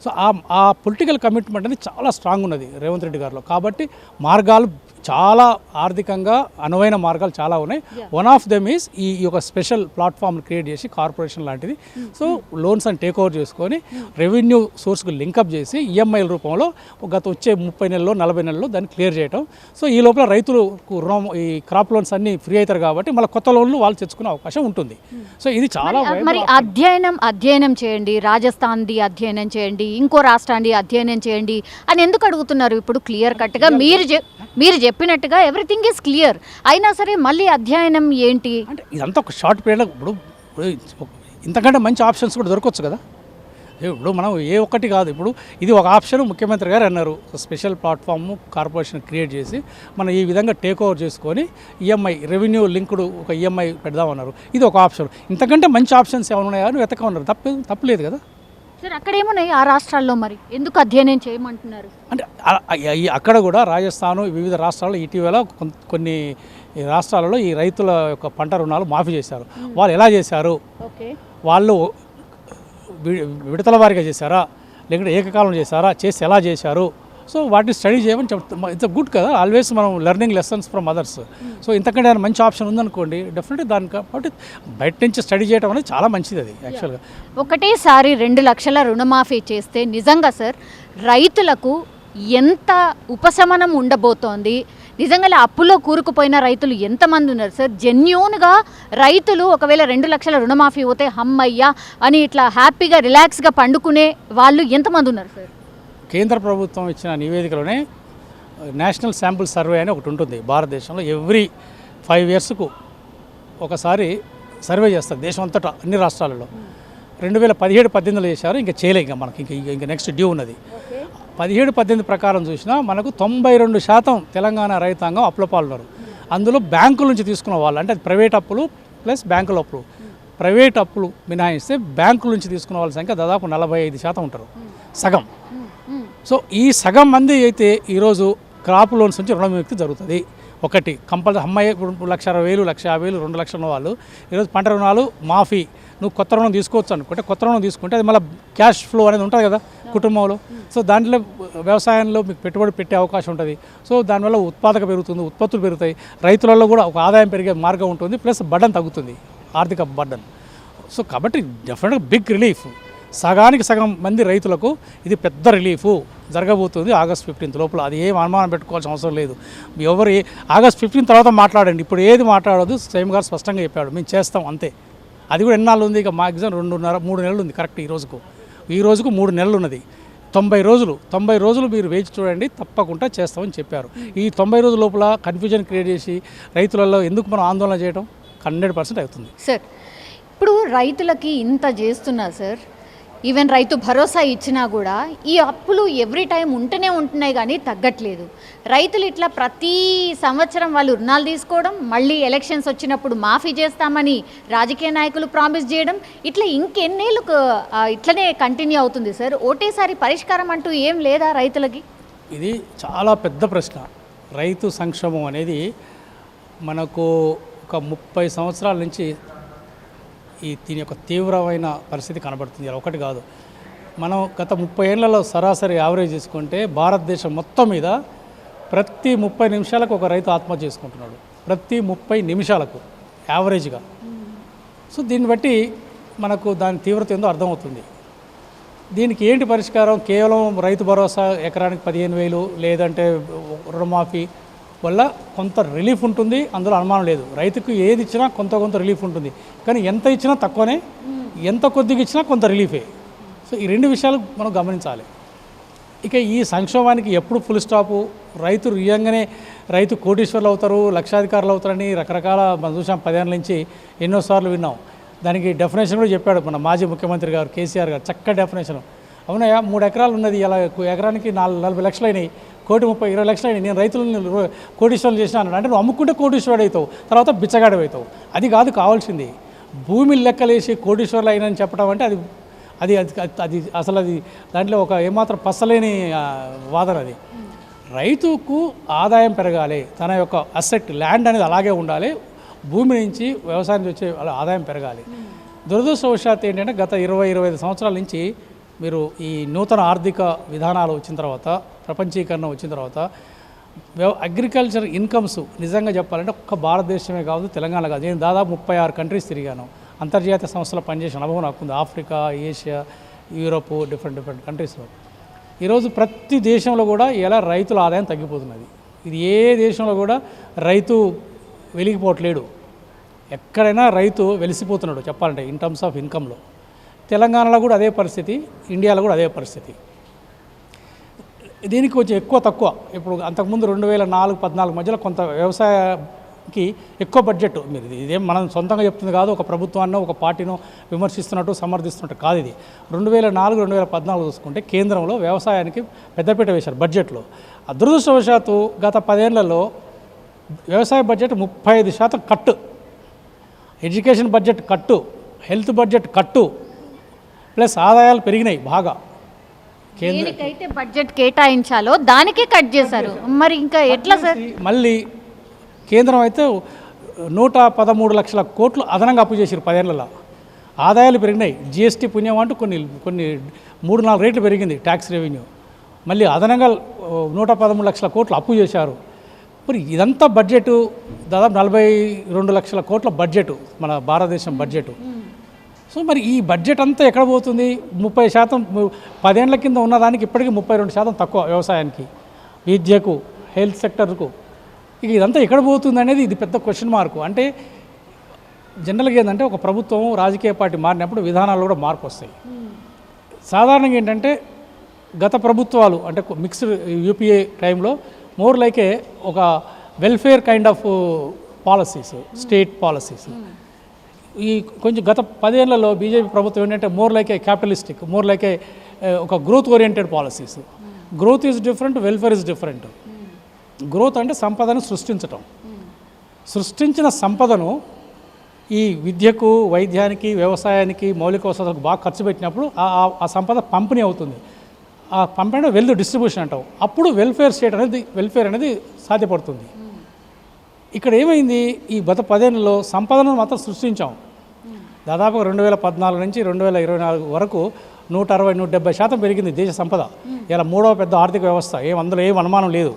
సో ఆ ఆ పొలిటికల్ కమిట్మెంట్ అనేది చాలా స్ట్రాంగ్ ఉన్నది రేవంత్ రెడ్డి గారిలో. కాబట్టి మార్గాలు చాలా ఆర్థికంగా అనువైన మార్గాలు చాలా ఉన్నాయి. వన్ ఆఫ్ దెమ్ ఈస్ ఈ యొక్క స్పెషల్ ప్లాట్ఫామ్ క్రియేట్ చేసి కార్పొరేషన్ లాంటిది. సో లోన్స్ అని టేక్ ఓవర్ చేసుకొని రెవెన్యూ సోర్స్కు లింకప్ చేసి ఈఎంఐల రూపంలో గత వచ్చే ముప్పై నెలల్లో నలభై నెలల్లో దాన్ని క్లియర్ చేయటం. సో ఈ లోపల రైతులు రుణం ఈ క్రాప్ లోన్స్ అన్ని ఫ్రీ అవుతారు కాబట్టి మళ్ళీ కొత్త లోన్లు వాళ్ళు తెచ్చుకునే అవకాశం ఉంటుంది. సో ఇది చాలా మరి- మరి అధ్యయనం అధ్యయనం చేయండి రాజస్థాన్ది అధ్యయనం చేయండి ఇంకో రాష్ట్రాన్ని అధ్యయనం చేయండి అని ఎందుకు అడుగుతున్నారు? ఇప్పుడు క్లియర్ కట్గా మీరు మీరు చెప్పినట్టుగా ఎవ్రీథింగ్ ఈజ్ క్లియర్. అయినా సరే మళ్ళీ అధ్యయనం ఏంటి? అంటే ఇదంతా ఒక షార్ట్ పీరియడ్ ఇప్పుడు ఇంతకంటే మంచి ఆప్షన్స్ కూడా దొరకవచ్చు కదా? ఇప్పుడు మనం ఏ ఒక్కటి కాదు. ఇప్పుడు ఇది ఒక ఆప్షన్ ముఖ్యమంత్రి గారు అన్నారు. స్పెషల్ ప్లాట్ఫామ్ కార్పొరేషన్ క్రియేట్ చేసి మనం ఈ విధంగా టేక్ ఓవర్ చేసుకొని ఈఎంఐ రెవెన్యూ లింక్డ్ ఒక ఈఎంఐ పెడదామన్నారు. ఇది ఒక ఆప్షన్. ఇంతకంటే మంచి ఆప్షన్స్ ఏమైనా ఉన్నాయా అని వెతకమన్నారు. తప్పు తప్పలేదు కదా? సార్ అక్కడ ఏమున్నాయి ఆ రాష్ట్రాల్లో మరి? ఎందుకు అధ్యయనం చేయమంటున్నారు? అంటే అక్కడ కూడా రాజస్థాన్ వివిధ రాష్ట్రాల్లో ఇటీవల కొన్- కొన్ని రాష్ట్రాలలో ఈ రైతుల యొక్క పంట రుణాలు మాఫీ చేశారు. వాళ్ళు ఎలా చేశారు? వాళ్ళు విడతల వారిగా చేశారా? లేకుంటే ఏకకాలం చేశారా? చేసి ఎలా చేశారు? సో వాటిని స్టడీ చేయమని చెప్తాం ఇట్స్ గుడ్ కదా. ఆల్వేస్ మనం learning lessons from others. So ఇంతకంటే మంచి ఆప్షన్ ఉందనుకోండి డెఫినెట్గా దాని కాబట్టి బయట నుంచి స్టడీ చేయడం అనేది చాలా మంచిది అది యాక్చువల్గా. ఒకటేసారి రెండు లక్షల రుణమాఫీ చేస్తే నిజంగా సార్ రైతులకు ఎంత ఉపశమనం ఉండబోతోంది? నిజంగా అప్పులో కూరుకుపోయిన రైతులు ఎంతమంది ఉన్నారు సార్? జెన్యూన్గా రైతులు ఒకవేళ రెండు లక్షల రుణమాఫీ పోతే హమ్మయ్యా అని ఇట్లా హ్యాపీగా రిలాక్స్గా పండుకునే వాళ్ళు ఎంతమంది ఉన్నారు సార్? కేంద్ర ప్రభుత్వం ఇచ్చిన నివేదికలోనే నేషనల్ శాంపుల్ సర్వే అని ఒకటి ఉంటుంది. భారతదేశంలో ఎవ్రీ ఫైవ్ ఇయర్స్కు ఒకసారి సర్వే చేస్తారు దేశం అంతటా అన్ని రాష్ట్రాలలో. రెండు వేల పదిహేడు పద్దెనిమిదిలో చేశారు ఇంకా చేయలే ఇంకా మనకి ఇంకా ఇంకా నెక్స్ట్ డ్యూ ఉన్నది. పదిహేడు పద్దెనిమిది ప్రకారం చూసినా మనకు తొంభై రెండు శాతం తెలంగాణ రైతాంగం అప్పుల పాలున్నారు అందులో బ్యాంకుల నుంచి తీసుకున్న వాళ్ళు అంటే అది ప్రైవేట్ అప్పులు ప్లస్ బ్యాంకుల అప్పులు. ప్రైవేట్ అప్పులు మినహాయిస్తే బ్యాంకుల నుంచి తీసుకున్న వాళ్ళ సంఖ్య దాదాపు నలభై ఐదు శాతం ఉంటారు. సగం. సో ఈ సగం మంది అయితే ఈరోజు క్రాప్ లోన్స్ నుంచి రుణ విముక్తి జరుగుతుంది. ఒకటి కంపల్సరీ అమ్మాయి ఇప్పుడు లక్ష అరవై వేలు లక్ష యాభై వేలు రెండు లక్షల వాళ్ళు ఈరోజు పంట రుణాలు మాఫీ. నువ్వు కొత్త రుణం తీసుకోవచ్చు అనుకుంటే కొత్త రుణం తీసుకుంటే అది మళ్ళీ క్యాష్ ఫ్లో అనేది ఉంటుంది కదా కుటుంబంలో. సో దాంట్లో వ్యవసాయంలో మీకు పెట్టుబడి పెట్టే అవకాశం ఉంటుంది. సో దానివల్ల ఉత్పాదక పెరుగుతుంది ఉత్పత్తులు పెరుగుతాయి. రైతులలో కూడా ఒక ఆదాయం పెరిగే మార్గం ఉంటుంది ప్లస్ బడ్డన్ తగ్గుతుంది ఆర్థిక బడ్డన్ సో కాబట్టి డెఫినెట్గా బిగ్ రిలీఫ్. సగానికి సగం మంది రైతులకు ఇది పెద్ద రిలీఫ్ జరగబోతుంది ఆగస్ట్ ఫిఫ్టీన్త్ లోపల. అది ఏం అనుమానం పెట్టుకోవాల్సిన అవసరం లేదు. ఎవరు ఆగస్ట్ ఫిఫ్టీన్ తర్వాత మాట్లాడండి. ఇప్పుడు ఏది మాట్లాడదు సీఎం గారు స్పష్టంగా చెప్పాడు. మేము చేస్తాం అంతే. అది కూడా ఎన్నాళ్ళు ఉంది? ఇక మాక్సిమం రెండున్నర మూడు నెలలు ఉంది కరెక్ట్ ఈ రోజుకు. ఈ రోజుకు మూడు నెలలు ఉన్నది. తొంభై రోజులు తొంభై రోజులు మీరు వేచి చూడండి తప్పకుండా చేస్తామని చెప్పారు. ఈ తొంభై రోజుల లోపల కన్ఫ్యూజన్ క్రియేట్ చేసి రైతులలో ఎందుకు మనం ఆందోళన చేయడం హండ్రెడ్ పర్సెంట్ అవుతుంది. సార్ ఇప్పుడు రైతులకి ఇంత చేస్తున్నా సార్ ఈవెన్ రైతు భరోసా ఇచ్చినా కూడా ఈ అప్పులు ఎవ్రీ టైం ఉంటూనే ఉంటున్నాయి కానీ తగ్గట్లేదు. రైతులు ఇట్లా ప్రతి సంవత్సరం వాళ్ళు రుణాలు తీసుకోవడం మళ్ళీ ఎలక్షన్స్ వచ్చినప్పుడు మాఫీ చేస్తామని రాజకీయ నాయకులు ప్రామిస్ చేయడం ఇట్లా ఇంకెన్నేళ్ళు ఇట్లనే కంటిన్యూ అవుతుంది సార్ ఒకటేసారి పరిష్కారం అంటూ ఏం లేదా రైతులకి? ఇది చాలా పెద్ద ప్రశ్న. రైతు సంక్షేమం అనేది మనకు ఒక ముప్పై సంవత్సరాల నుంచి ఈ దీని యొక్క తీవ్రమైన పరిస్థితి కనబడుతుంది. ఇలా ఒకటి కాదు. మనం గత ముప్పై ఏళ్ళలో సరాసరి యావరేజ్ చేసుకుంటే భారతదేశం మొత్తం మీద ప్రతి ముప్పై నిమిషాలకు ఒక రైతు ఆత్మహత్య చేసుకుంటున్నాడు. ప్రతి ముప్పై నిమిషాలకు యావరేజ్గా. సో దీన్ని బట్టి మనకు దాని తీవ్రత ఏందో అర్థమవుతుంది. దీనికి ఏంటి పరిష్కారం? కేవలం రైతు భరోసా ఎకరానికి పదిహేను వేలు లేదంటే రుణమాఫీ వల్ల కొంత రిలీఫ్ ఉంటుంది అందులో అనుమానం లేదు. రైతుకు ఏది ఇచ్చినా కొంత కొంత రిలీఫ్ ఉంటుంది. కానీ ఎంత ఇచ్చినా తక్కువనే ఎంత కొద్దిగా ఇచ్చినా కొంత రిలీఫే. సో ఈ రెండు విషయాలు మనం గమనించాలి. ఇక ఈ సంక్షోభానికి ఎప్పుడు ఫుల్ స్టాపు రైతు రియంగానే రైతు కోటీశ్వర్లు అవుతారు లక్షాధికారులు అవుతారని రకరకాల మనం చూసాం పదేళ్ళ నుంచి ఎన్నోసార్లు విన్నాం. దానికి డెఫినేషన్ కూడా చెప్పాడు మన మాజీ ముఖ్యమంత్రి గారు కేసీఆర్ గారు. చక్కటి డెఫినేషన్ అవునయ్యా మూడు ఎకరాలు ఉన్నది ఇలా ఎకరానికి నాలుగు నలభై లక్షలు అయినాయి. కోటి ముప్పై ఇరవై లక్షలు నేను రైతులను కోటీశ్వరులు చేసిన అన్నాడు. అంటే నువ్వు అమ్ముకుంటే కోటీశ్వరుడు అవుతావు తర్వాత బిచ్చగాడు అవుతావు. అది కాదు కావాల్సింది. భూమి లెక్కలేసి కోటీశ్వరులు అయినని చెప్పడం అంటే అది అది అది అసలు అది దాంట్లో ఒక ఏమాత్రం పసలేని వాదన అది. రైతుకు ఆదాయం పెరగాలి తన యొక్క అసెట్ ల్యాండ్ అనేది అలాగే ఉండాలి. భూమి నుంచి వ్యవసాయం వచ్చే అలా ఆదాయం పెరగాలి. దురదృష్టవశాత్తు ఏంటంటే గత ఇరవై ఇరవై ఐదు సంవత్సరాల నుంచి మీరు ఈ నూతన ఆర్థిక విధానాలు వచ్చిన తర్వాత ప్రపంచీకరణ వచ్చిన తర్వాత అగ్రికల్చర్ ఇన్కమ్స్ నిజంగా చెప్పాలంటే ఒక్క భారతదేశమే కాదు తెలంగాణ కాదు. నేను దాదాపు ముప్పై ఆరు కంట్రీస్ తిరిగాను. అంతర్జాతీయ సంస్థలు పనిచేసిన అనుభవం నాకుంది Africa Asia Europe different different కంట్రీస్లో ఈరోజు ప్రతి దేశంలో కూడా ఎలా రైతుల ఆదాయం తగ్గిపోతున్నది. ఇది ఏ దేశంలో కూడా రైతు వెలిగిపోవట్లేడు. ఎక్కడైనా రైతు వెలిసిపోతున్నాడు చెప్పాలంటే ఇన్ టర్మ్స్ ఆఫ్ ఇన్కంలో తెలంగాణలో కూడా అదే పరిస్థితి ఇండియాలో కూడా అదే పరిస్థితి. దీనికి కొంచెం ఎక్కువ తక్కువ. ఇప్పుడు అంతకుముందు రెండు వేల నాలుగు పద్నాలుగు మధ్యలో కొంత వ్యవసాయకి ఎక్కువ బడ్జెట్ మీరు ఇది- ఇదేం మనం సొంతంగా చెప్తుంది కాదు ఒక ప్రభుత్వాన్నో ఒక పార్టీనో విమర్శిస్తున్నట్టు సమర్థిస్తున్నట్టు కాదు ఇది. రెండు వేల నాలుగు రెండు వేల పద్నాలుగు చూసుకుంటే కేంద్రంలో వ్యవసాయానికి పెద్దపీట వేశారు బడ్జెట్లో. అదృష్టవశాత్తు గత పదేళ్ళలో వ్యవసాయ బడ్జెట్ ముప్పై ఐదు శాతం కట్టు. ఎడ్యుకేషన్ బడ్జెట్ కట్టు హెల్త్ బడ్జెట్ కట్టు ప్లస్ ఆదాయాలు పెరిగినాయి బాగా. దేనికైతే బడ్జెట్ కేటాయించాలో దానికే కట్ చేశారు. మరి ఇంకా ఎట్లా సార్? మళ్ళీ కేంద్రం అయితే నూట పదమూడు లక్షల కోట్లు అదనంగా అప్పు చేశారు పదేళ్ళలో. ఆదాయాలు పెరిగినాయి. జిఎస్టీ పుణ్యం అంటూ కొన్ని కొన్ని మూడు నాలుగు రేట్లు పెరిగింది ట్యాక్స్ రెవెన్యూ మళ్ళీ అదనంగా నూట పదమూడు లక్షల కోట్లు అప్పు చేశారు. మరి ఇదంతా బడ్జెట్ దాదాపు నలభై రెండు లక్షల కోట్ల బడ్జెట్ మన భారతదేశం బడ్జెట్ సో మరి ఈ బడ్జెట్ అంతా ఎక్కడ పోతుంది? ముప్పై శాతం పదేళ్ళ కింద ఉన్నదానికి ఇప్పటికీ ముప్పై రెండు శాతం తక్కువ వ్యవసాయానికి విద్యకు హెల్త్ సెక్టర్కు ఇక ఇదంతా ఎక్కడ పోతుంది అనేది ఇది పెద్ద క్వశ్చన్ మార్కు అంటే జనరల్గా ఏంటంటే ఒక ప్రభుత్వం రాజకీయ పార్టీ మారినప్పుడు విధానాల్లో కూడా మార్పు వస్తాయి. సాధారణంగా ఏంటంటే గత ప్రభుత్వాలు అంటే మిక్స్డ్ యూపీఏ టైంలో మోర్ లైకే ఒక welfare kind of policies state policies ఈ కొంచెం గత పదేళ్ళలో బీజేపీ ప్రభుత్వం ఏంటంటే more like a capitalistic more like a ఒక growth oriented policies. Growth is different welfare is different. Growth అంటే సంపదను సృష్టించటం. సృష్టించిన సంపదను ఈ విద్యకు వైద్యానికి వ్యవసాయానికి మౌలిక వసతులకు బాగా ఖర్చు పెట్టినప్పుడు ఆ ఆ- ఆ సంపద పంపిణీ అవుతుంది. ఆ పంపిణీ వెల్త్ డిస్ట్రిబ్యూషన్ అంటాం. అప్పుడు వెల్ఫేర్ స్టేట్ అనేది వెల్ఫేర్ అనేది సాధ్యపడుతుంది. ఇక్కడ ఏమైంది ఈ గత పదేళ్ళలో సంపదను మాత్రం సృష్టించాం. దాదాపు రెండు వేల పద్నాలుగు నుంచి రెండు వేల ఇరవై నాలుగు వరకు నూట అరవై నూట డెబ్బై శాతం పెరిగింది దేశ సంపద. ఇలా మూడవ పెద్ద ఆర్థిక వ్యవస్థ. ఏం అందులో ఏం అనుమానం లేదు.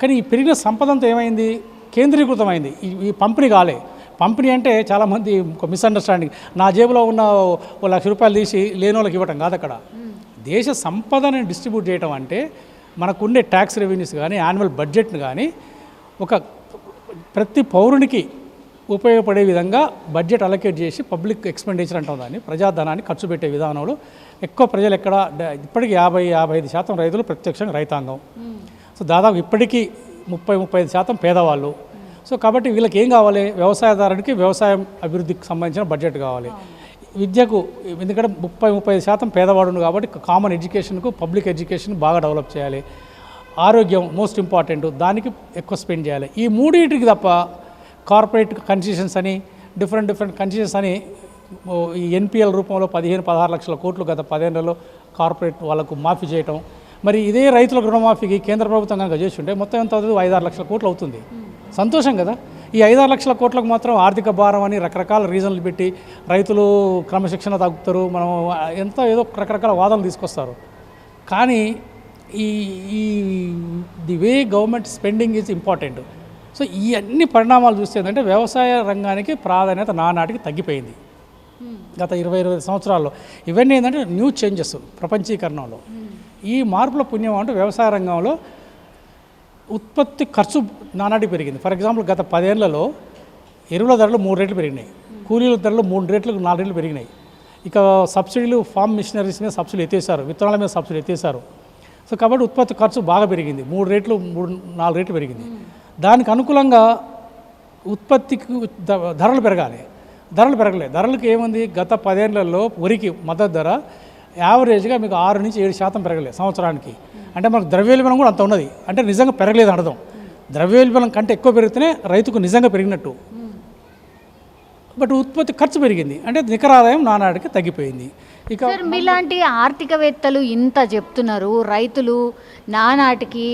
కానీ ఈ పెరిగిన సంపద అంతా ఏమైంది? కేంద్రీకృతమైంది. ఈ పంపిణీ కాలే. పంపిణీ అంటే చాలామంది ఒక మిస్అండర్స్టాండింగ్ నా జేబులో ఉన్న ఓ లక్ష రూపాయలు తీసి లేని వాళ్ళకి ఇవ్వటం కాదు అక్కడ. దేశ సంపదని డిస్ట్రిబ్యూట్ చేయటం అంటే మనకుండే ట్యాక్స్ రెవెన్యూస్ కానీ యాన్యువల్ బడ్జెట్ను కానీ ఒక ప్రతి పౌరునికి ఉపయోగపడే విధంగా బడ్జెట్ అలొకేట్ చేసి పబ్లిక్ ఎక్స్పెండిచర్ అంటాం దాన్ని ప్రజాధనాన్ని ఖర్చు పెట్టే విధానంలో. ఎక్కువ ప్రజలు ఎక్కడ ఇప్పటికి యాభై యాభై ఐదు శాతం రైతులు ప్రత్యక్షంగా రైతాంగం. సో దాదాపు ఇప్పటికీ ముప్పై ముప్పై ఐదు శాతం పేదవాళ్ళు. సో కాబట్టి వీళ్ళకి ఏం కావాలి? వ్యవసాయదారుడికి వ్యవసాయం అభివృద్ధికి సంబంధించిన బడ్జెట్ కావాలి. విద్యకు ఎందుకంటే ముప్పై ముప్పై శాతం పేదవాడు కాబట్టి కామన్ ఎడ్యుకేషన్కు పబ్లిక్ ఎడ్యుకేషన్ బాగా డెవలప్ చేయాలి. ఆరోగ్యం మోస్ట్ ఇంపార్టెంట్. దానికి ఎక్కువ స్పెండ్ చేయాలి. ఈ మూడింటికి తప్ప కార్పొరేట్ కన్సెషన్స్ అని డిఫరెంట్ డిఫరెంట్ కన్సెషన్స్ అని ఈ ఎన్పిఎల్ రూపంలో పదిహేను పదహారు లక్షల కోట్లు గత పదేళ్ళలో కార్పొరేట్ వాళ్ళకు మాఫీ చేయటం. మరి ఇదే రైతులకు రుణమాఫీకి కేంద్ర ప్రభుత్వం కనుక చేస్తుంటే మొత్తం ఎంత అవుతుంది? ఐదారు లక్షల కోట్లు అవుతుంది. సంతోషం కదా? ఈ ఐదారు లక్షల కోట్లకు మాత్రం ఆర్థిక భారం అని రకరకాల రీజన్లు పెట్టి రైతులు క్రమశిక్షణ తగ్గుతారు మనం ఎంత ఏదో రకరకాల వాదనలు తీసుకొస్తారు. కానీ ఈ ఈ the way government spending is important so ఈ అన్ని పరిణామాలు చూస్తే ఏంటంటే వ్యవసాయ రంగానికి ప్రాధాన్యత నానాటికి తగ్గిపోయింది. గత ఇరవై ఇరవై సంవత్సరాల్లో. ఇవన్నీ ఏంటంటే న్యూ చేంజెస్ ప్రపంచీకరణలో. ఈ మార్పుల పుణ్యం అంటే వ్యవసాయ రంగంలో ఉత్పత్తి ఖర్చు నానాటి పెరిగింది. ఫర్ ఎగ్జాంపుల్ గత పదేళ్ళలో ఎరువుల ధరలు మూడు రేట్లు పెరిగినాయి. కూలీల ధరలు మూడు రేట్లు నాలుగు రేట్లు పెరిగినాయి. ఇక సబ్సిడీలు ఫార్మ్ మిషనరీస్ మీద సబ్సిడీ ఎత్తేసారు విత్తనాల మీద సబ్సిడీ ఎత్తేసారు సో కాబట్టి ఉత్పత్తి ఖర్చు బాగా పెరిగింది. మూడు రేట్లు మూడు నాలుగు రేట్లు పెరిగింది. దానికి అనుకూలంగా ఉత్పత్తికి ధరలు పెరగాలి. ధరలు పెరగలేదు ధరలకు ఏముంది? గత పదేళ్ళలో వరికి మద్దతు ధర యావరేజ్గా మీకు ఆరు నుంచి ఏడు శాతం పెరగలేదు సంవత్సరానికి. అంటే మనకు ద్రవ్యోల్బణం కూడా అంత ఉన్నది. అంటే నిజంగా పెరగలేదు అర్థం. ద్రవ్యోల్బణం కంటే ఎక్కువ పెరిగితేనే రైతుకు నిజంగా పెరిగినట్టు. బట్ ఉత్పత్తి ఖర్చు పెరిగింది. అంటే నికర ఆదాయం నానాడికి తగ్గిపోయింది. ఇక సార్ మీలాంటి ఆర్థికవేత్తలు ఇంత చెప్తున్నారు రైతులు నానాటికి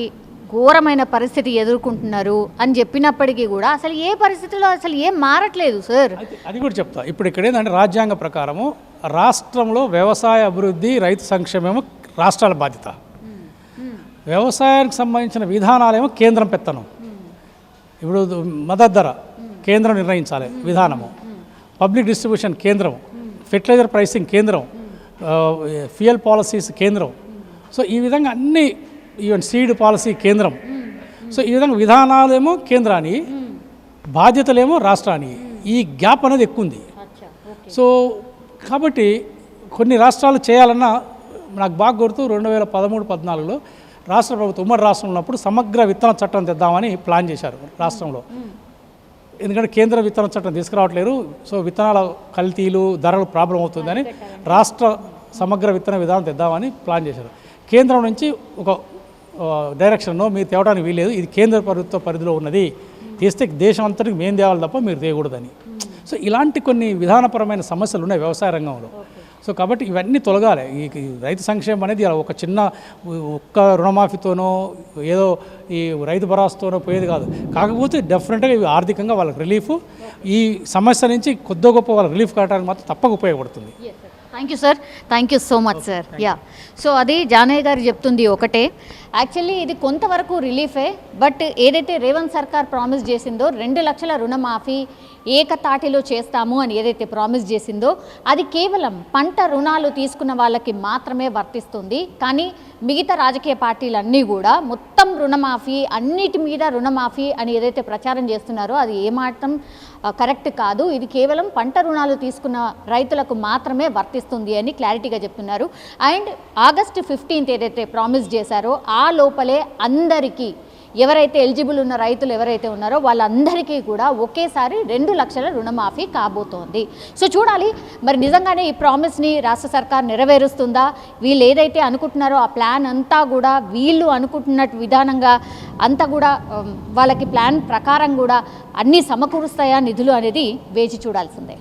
ఘోరమైన పరిస్థితి ఎదుర్కొంటున్నారు అని చెప్పినప్పటికీ కూడా అసలు ఏ పరిస్థితిలో అసలు ఏం మారట్లేదు సార్? అది- అది కూడా చెప్తా. ఇప్పుడు ఇక్కడ ఏంటంటే రాజ్యాంగ ప్రకారము రాష్ట్రంలో వ్యవసాయ అభివృద్ధి రైతు సంక్షేమము రాష్ట్రాల బాధ్యత. వ్యవసాయానికి సంబంధించిన విధానాలేమో కేంద్రం పెత్తనం ఇప్పుడు మద్దతు ధర కేంద్రం నిర్ణయించాలి విధానము. పబ్లిక్ డిస్ట్రిబ్యూషన్ కేంద్రం ఫెర్టిలైజర్ ప్రైసింగ్ కేంద్రం. ఫ్యూయల్ పాలసీస్ కేంద్రం. సో ఈ విధంగా అన్ని ఈవెన్ సీడ్ పాలసీ కేంద్రం. సో ఈ విధంగా విధానాలేమో కేంద్రాన్ని బాధ్యతలేమో రాష్ట్రాన్ని ఈ గ్యాప్ అనేది ఎక్కువ ఉంది సో కాబట్టి కొన్ని రాష్ట్రాలు చేయాలన్నా నాకు బాగా గుర్తు రెండు వేల పదమూడు పద్నాలుగులో రాష్ట్ర ప్రభుత్వం ఉమ్మడి రాష్ట్రం ఉన్నప్పుడు సమగ్ర విత్తన చట్టం తెద్దామని ప్లాన్ చేశారు రాష్ట్రంలో. ఎందుకంటే కేంద్ర విత్తన చట్టం తీసుకురావట్లేరు. సో విత్తనాల కల్తీలు ధరలు ప్రాబ్లం అవుతుందని రాష్ట్ర సమగ్ర విత్తన విధానం తెద్దామని ప్లాన్ చేశారు. కేంద్రం నుంచి ఒక డైరెక్షన్లో మీరు తేవడానికి వీలేదు ఇది కేంద్ర ప్రభుత్వ పరిధిలో ఉన్నది. తీస్తే దేశం అంతటికి మేము తేవాలి తప్ప మీరు తేయకూడదని. సో ఇలాంటి కొన్ని విధానపరమైన సమస్యలు ఉన్నాయి వ్యవసాయ రంగంలో. సో కాబట్టి ఇవన్నీ తొలగాలి. ఈ రైతు సంక్షేమం అనేది ఒక చిన్న ఒక్క రుణమాఫీతోనో ఏదో ఈ రైతు భరోసాతోనో పోయేది కాదు. కాకపోతే డెఫినెట్గా ఇవి ఆర్థికంగా వాళ్ళకి రిలీఫ్. ఈ సమస్య నుంచి కొద్ది గొప్ప వాళ్ళకి రిలీఫ్ కావడానికి మాత్రం తప్పక ఉపయోగపడుతుంది. Thank you sir thank you so much sir ya so అది జానయ్య గారు చెప్తుంది ఒకటే. యాక్చువల్లీ ఇది కొంతవరకు రిలీఫే బట్ ఏదైతే రేవంత్ సర్కార్ ప్రామిస్ చేసిందో రెండు లక్షల రుణమాఫీ ఏకతాటిలో చేస్తాము అని ఏదైతే ప్రామిస్ చేసిందో అది కేవలం పంట రుణాలు తీసుకున్న వాళ్ళకి మాత్రమే వర్తిస్తుంది. కానీ మిగతా రాజకీయ పార్టీలన్నీ కూడా మొత్తం రుణమాఫీ అన్నిటి మీద రుణమాఫీ అని ఏదైతే ప్రచారం చేస్తున్నారో అది ఏమాత్రం కరెక్ట్ కాదు. ఇది కేవలం పంట రుణాలు తీసుకున్న రైతులకు మాత్రమే వర్తిస్తుంది అని క్లారిటీగా చెప్తున్నారు. అండ్ ఆగస్టు ఫిఫ్టీన్త్ ఏదైతే ప్రామిస్ చేశారో ఆ లోపలే అందరికీ ఎవరైతే ఎలిజిబుల్ ఉన్న రైతులు ఎవరైతే ఉన్నారో వాళ్ళందరికీ కూడా ఒకేసారి రెండు లక్షల రుణమాఫీ కాబోతోంది. సో చూడాలి మరి నిజంగానే ఈ ప్రామిస్ని రాష్ట్ర సర్కార్ నెరవేరుస్తుందా? వీళ్ళు ఏదైతే అనుకుంటున్నారో ఆ ప్లాన్ అంతా కూడా వీళ్ళు అనుకుంటున్నట్టు విధానంగా అంతా కూడా వాళ్ళకి ప్లాన్ ప్రకారం కూడా అన్నీ సమకూరుస్తాయా నిధులు అనేది వేచి చూడాల్సిందే.